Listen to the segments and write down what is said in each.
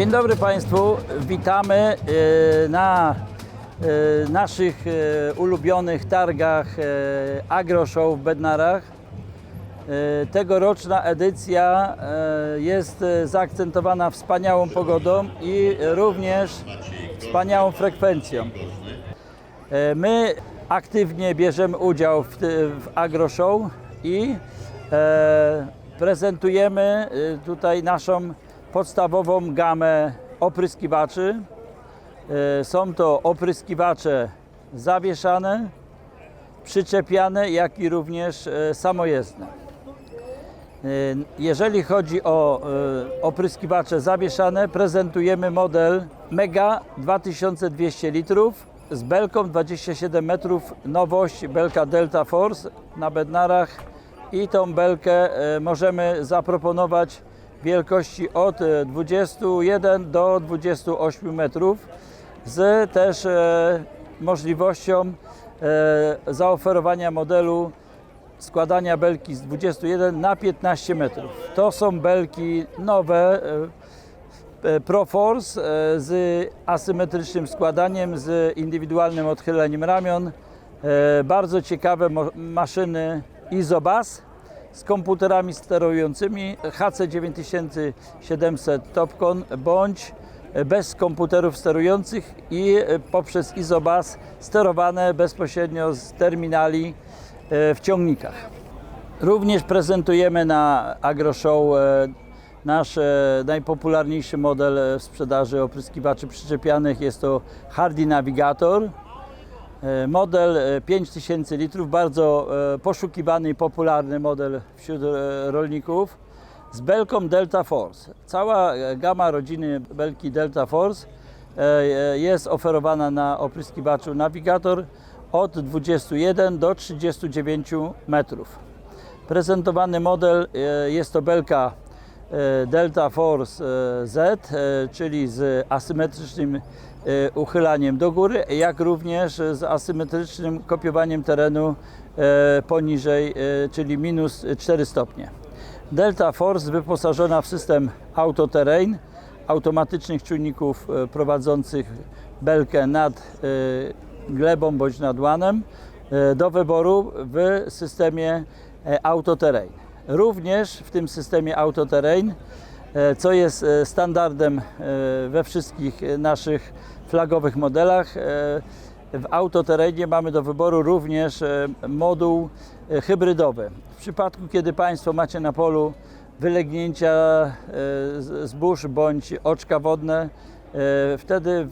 Dzień dobry Państwu, witamy e, na e, naszych e, ulubionych targach e, Agro Show w Bednarach. Tegoroczna edycja jest zaakcentowana wspaniałą pogodą i również wspaniałą frekwencją. My aktywnie bierzemy udział w, w Agro Show i prezentujemy tutaj naszą podstawową gamę opryskiwaczy. E, Są to opryskiwacze zawieszane, przyczepiane, jak i również e, samojezdne. E, Jeżeli chodzi o opryskiwacze zawieszane, prezentujemy model Mega 2200 litrów z belką 27 metrów, nowość belka Delta Force na Bednarach i tą belkę możemy zaproponować wielkości od e, 21 do 28 metrów z też e, możliwością e, zaoferowania modelu składania belki z 21 na 15 metrów. To są belki nowe e, e, ProForce e, z asymetrycznym składaniem, z indywidualnym odchyleniem ramion. E, Bardzo ciekawe maszyny Izobas z komputerami sterującymi HC9700 Topcon bądź bez komputerów sterujących i poprzez Izobas sterowane bezpośrednio z terminali e, w ciągnikach. Również prezentujemy na AgroShow e, nasz e, najpopularniejszy model w sprzedaży opryskiwaczy przyczepianych. Jest to Hardy Navigator. E, Model e, 5000 litrów, bardzo e, poszukiwany i popularny model wśród e, rolników z belką Delta Force. Cała e, gama rodziny belki Delta Force e, e, jest oferowana na opryskiwaczu Navigator od 21 do 39 metrów. Prezentowany model e, jest to belka e, Delta Force e, Z, e, czyli z asymetrycznym e, uchylaniem do góry, jak również z asymetrycznym kopiowaniem terenu e, poniżej, e, czyli minus 4 stopnie. Delta Force wyposażona w system Autoterrain, automatycznych czujników e, prowadzących belkę nad e, glebą bądź nad łanem e, do wyboru w systemie e, Autoterrain. Również w tym systemie Autoterrain, e, co jest e, standardem e, we wszystkich naszych flagowych modelach, w autoterenie mamy do wyboru również moduł hybrydowy. W przypadku, kiedy Państwo macie na polu wylegnięcia zbóż bądź oczka wodne, wtedy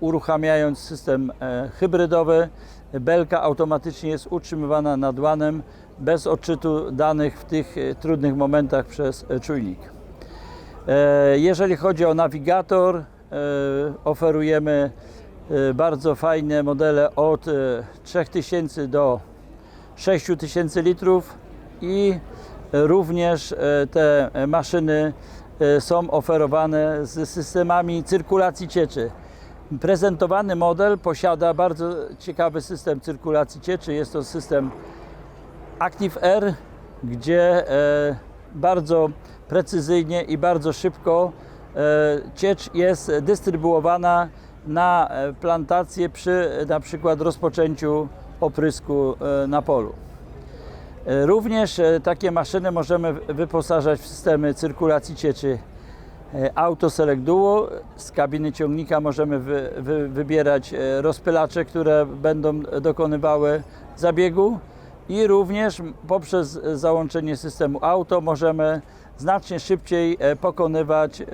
uruchamiając system hybrydowy, belka automatycznie jest utrzymywana nad łanem bez odczytu danych w tych e, trudnych momentach przez e, czujnik. E, Jeżeli chodzi o nawigator, oferujemy bardzo fajne modele od e, 3000 do 6000 litrów i również te maszyny są oferowane z systemami cyrkulacji cieczy. Prezentowany model posiada bardzo ciekawy system cyrkulacji cieczy. Jest to system Active Air, gdzie e, bardzo precyzyjnie i bardzo szybko e, ciecz jest dystrybuowana na e, plantację przy na przykład rozpoczęciu oprysku na polu. Również takie maszyny możemy wyposażać w systemy cyrkulacji cieczy Auto Select Duo. Z kabiny ciągnika możemy wy, wy, wybierać rozpylacze, które będą dokonywały zabiegu i również poprzez załączenie systemu auto możemy znacznie szybciej e, pokonywać e,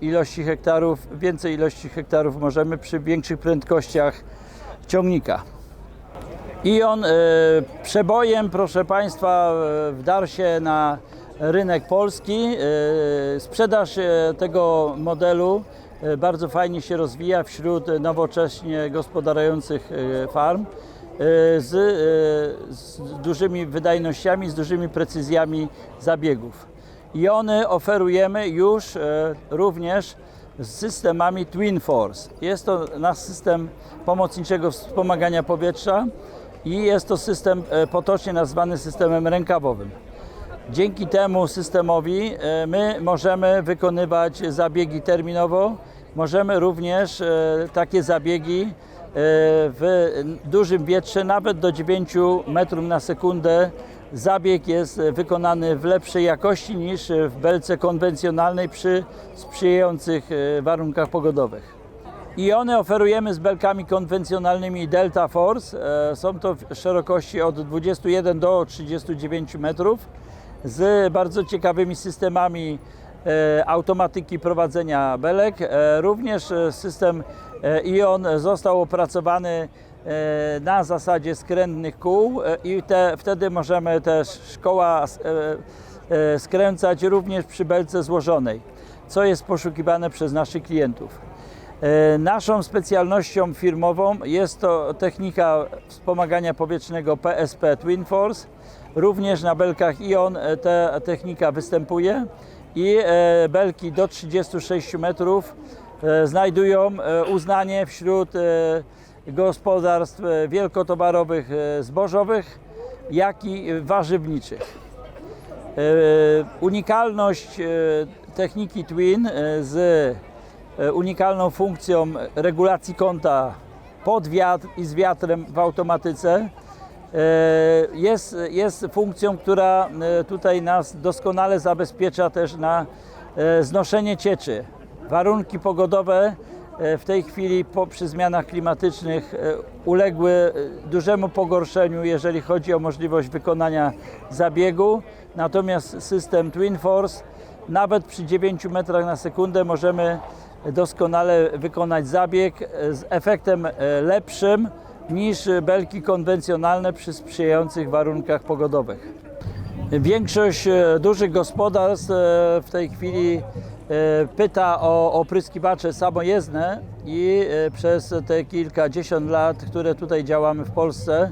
ilości hektarów, więcej ilości hektarów możemy przy większych prędkościach ciągnika. I on e, przebojem, proszę Państwa, wdarł się na rynek polski. Sprzedaż tego modelu bardzo fajnie się rozwija wśród nowocześnie gospodarujących farm z, e, z dużymi wydajnościami, z dużymi precyzjami zabiegów. I one oferujemy już e, również z systemami Twin Force. Jest to nasz system pomocniczego wspomagania powietrza i jest to system e, potocznie nazwany systemem rękawowym. Dzięki temu systemowi e, my możemy wykonywać zabiegi terminowo. Możemy również e, takie zabiegi e, w dużym wietrze, nawet do 9 metrów na sekundę. Zabieg jest wykonany w lepszej jakości niż w belce konwencjonalnej przy sprzyjających e, warunkach pogodowych. I one oferujemy z belkami konwencjonalnymi Delta Force. E, Są to w szerokości od 21 do 39 metrów z bardzo ciekawymi systemami e, automatyki prowadzenia belek. E, Również e, system e, ION został opracowany e, na zasadzie skrętnych kół e, i te, wtedy możemy też szkoła skręcać również przy belce złożonej, co jest poszukiwane przez naszych klientów. Naszą specjalnością firmową jest to technika wspomagania powietrznego PSP Twin Force. Również na belkach ION ta technika występuje i belki do 36 metrów znajdują e, uznanie wśród e, gospodarstw e, wielkotowarowych e, zbożowych, jak i warzywniczych. E, Unikalność e, techniki Twin e, z e, unikalną funkcją regulacji kąta pod wiatr i z wiatrem w automatyce e, jest, jest funkcją, która e, tutaj nas doskonale zabezpiecza też na e, znoszenie cieczy. Warunki pogodowe e, w tej chwili po, przy zmianach klimatycznych e, uległy e, dużemu pogorszeniu, jeżeli chodzi o możliwość wykonania zabiegu. Natomiast system Twin Force nawet przy 9 metrach na sekundę możemy doskonale wykonać zabieg z efektem lepszym niż belki konwencjonalne przy sprzyjających warunkach pogodowych. Większość dużych gospodarstw w tej chwili pyta o opryskiwacze samojezdne i e, przez te kilkadziesiąt lat, które tutaj działamy w Polsce, e,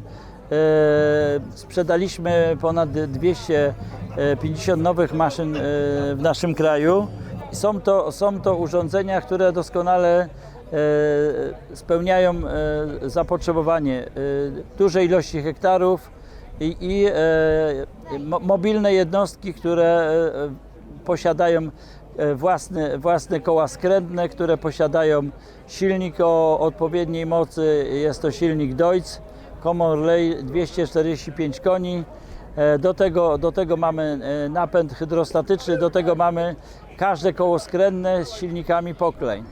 sprzedaliśmy ponad 250 nowych maszyn e, w naszym kraju. Są to, są to urządzenia, które doskonale e, spełniają e, zapotrzebowanie e, dużej ilości hektarów i, i e, mo- mobilne jednostki, które e, posiadają e, własne, własne koła skrętne, które posiadają silnik o odpowiedniej mocy. Jest to silnik Deutz Common Relay 245 koni. E, Do tego, do tego mamy e, napęd hydrostatyczny, do tego mamy każde koło skrętne z silnikami Pocklane.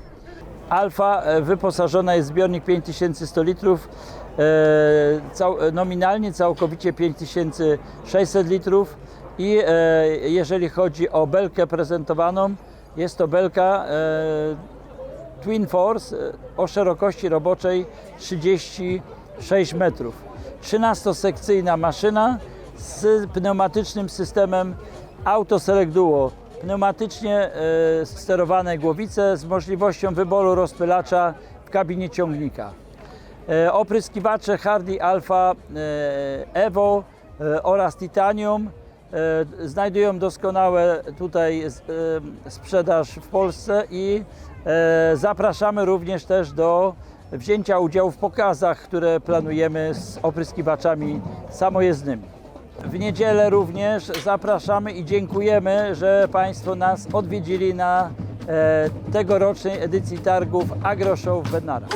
Alfa e, wyposażona jest w zbiornik 5100 litrów, e, nominalnie całkowicie 5600 litrów i e, jeżeli chodzi o belkę prezentowaną, jest to belka e, Twin Force e, o szerokości roboczej 36 metrów. 13-sekcyjna maszyna z pneumatycznym systemem Auto Select Duo. Pneumatycznie sterowane głowice z możliwością wyboru rozpylacza w kabinie ciągnika. Opryskiwacze Hardy Alpha Evo oraz Titanium znajdują doskonałe tutaj e, sprzedaż w Polsce i e, zapraszamy również też do wzięcia udziału w pokazach, które planujemy z opryskiwaczami samojezdnymi. W niedzielę również zapraszamy i dziękujemy, że Państwo nas odwiedzili na e, tegorocznej edycji targów AgroShow w Bednarach.